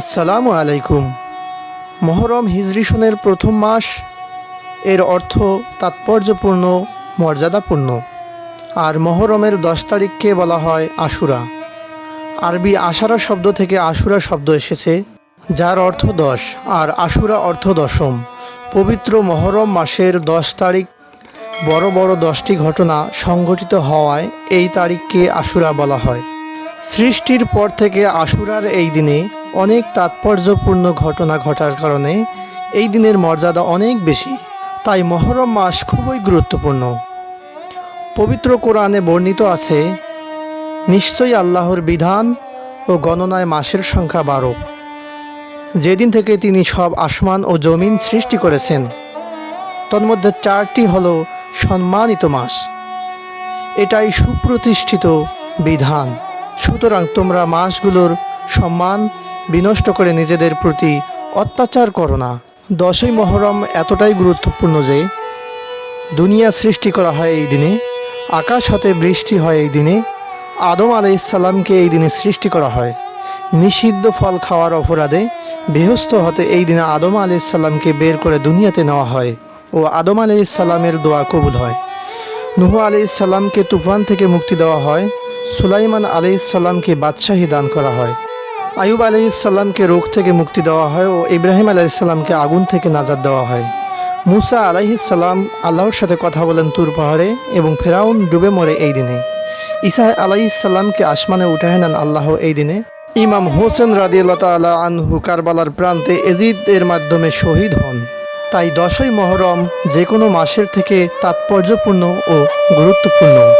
আসসালামু আলাইকুম। মহরম হিজরি সনের প্রথম মাস, এর অর্থ তাৎপর্যপূর্ণ, মর্যাদাপূর্ণ। আর মহরমের দশ তারিখকে বলা হয় আশুরা। আরবি আশারা শব্দ থেকে আশুরা শব্দ এসেছে, যার অর্থ দশ, আর আশুরা অর্থ দশম। পবিত্র মহরম মাসের দশ তারিখ, বড় বড় দশটি ঘটনা সংঘটিত হওয়ায় এই তারিখকে আশুরা বলা হয়। সৃষ্টির পর থেকে আশুরার এই দিনে অনেক তাৎপর্যপূর্ণ ঘটনা ঘটার কারণে এই দিনের মর্যাদা অনেক বেশি। তাই মহরম মাস খুবই গুরুত্বপূর্ণ। পবিত্র কোরআনে বর্ণিত আছে, নিশ্চয়ই আল্লাহর বিধান ও গণনায় মাসের সংখ্যা বারো। যেদিন থেকে তিনি সব আসমান ও জমিন সৃষ্টি করেছেন, তন্মধ্যে চারটি হল সম্মানিত মাস। এটাই সুপ্রতিষ্ঠিত বিধান। সুতরাং তোমরা মাসগুলোর সম্মান বিনষ্ট করে নিজেদের প্রতি অত্যাচার করো না। দশই মহরম এতটাই গুরুত্বপূর্ণ যে, দুনিয়া সৃষ্টি করা হয় এই দিনে, আকাশ হতে বৃষ্টি হয় এই দিনে, আদম আলাইসাল্লামকে এই দিনে সৃষ্টি করা হয়। নিষিদ্ধ ফল খাওয়ার অপরাধে বেহস্ত হতে এই দিনে আদম আলাইসাল্লামকে বের করে দুনিয়াতে নেওয়া হয় ও আদম আলাইসাল্লামের দোয়া কবুল হয়। নুহ আলাইসাল্লামকে তুফান থেকে মুক্তি দেওয়া হয়, সুলাইমান আলাইসাল্লামকে বাদশাহী দান করা হয়। আয়ুব আলাইসাল্লামকে রোগ থেকে মুক্তি দেওয়া হয় ও ইব্রাহিম আলাইসাল্লামকে আগুন থেকে নাজাদ দেওয়া হয়। মুসা আলাইহিসাল্লাম আল্লাহর সাথে কথা বলেন তুর পাহাড়ে এবং ফেরাউন ডুবে মরে এই দিনে। ঈসা আলাইসাল্লামকে আসমানে উঠায় নেন আল্লাহ এই দিনে। ইমাম হোসেন রাদিয়াল্লাহ তাআলা আনহু কারবালার প্রান্তে এজিদ এর মাধ্যমে শহীদ হন। তাই দশই মহরম যে কোনো মাসের থেকে তাৎপর্যপূর্ণ ও গুরুত্বপূর্ণ।